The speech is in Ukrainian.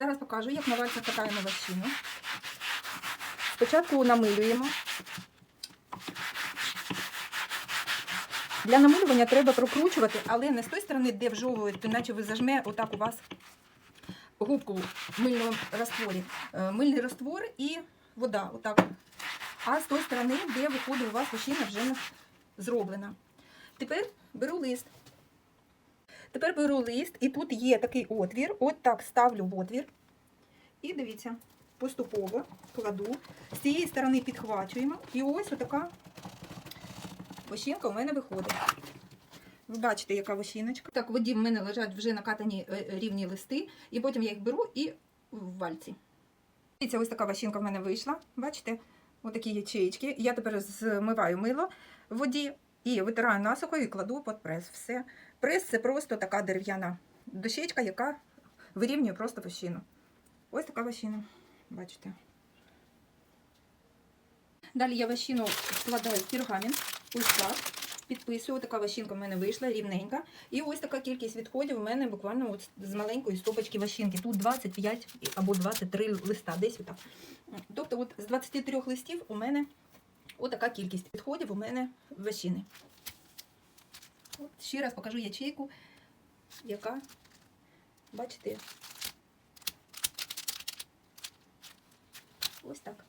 Зараз покажу, як на вальцях катаємо вощину. Спочатку намилюємо. Для намилювання треба прокручувати, але не з тої сторони, де вжовують, то наче ви зажме, отак у вас губку в мильному растворі. Е, Мильний раствор і вода, отак. А з тої сторони, де виходить у вас вощина вже зроблена. Тепер беру лист. Тепер беру лист, і тут є такий отвір. От так ставлю в отвір. І дивіться, поступово кладу. З цієї сторони підхвачуємо. І ось отака вощинка у мене виходить. Ви бачите, яка вощиночка. Так, воді в мене лежать вже накатані е, е, рівні листи, і потім я їх беру і в вальці. Дивіться, ось така вощинка в мене вийшла. Бачите? Отакі ячеїчки. Я тепер змиваю мило в воді і витираю насухо і кладу під прес. Все. Прес це просто така дерев'яна дощечка, яка вирівнює просто вощину. Ось така вощина. Бачите. Далі я вощину вкладаю в пергамент. Ось так. Підписую. Така вощинка в мене вийшла рівненька. І ось така кількість відходів у мене буквально от з маленької стопочки вощинки. Тут 25 або 23 листа, десь отак. Тобто от з 23 листів у мене отака кількість підходів у мене вощини. От ще раз покажу ячейку, яка, бачите, ось так.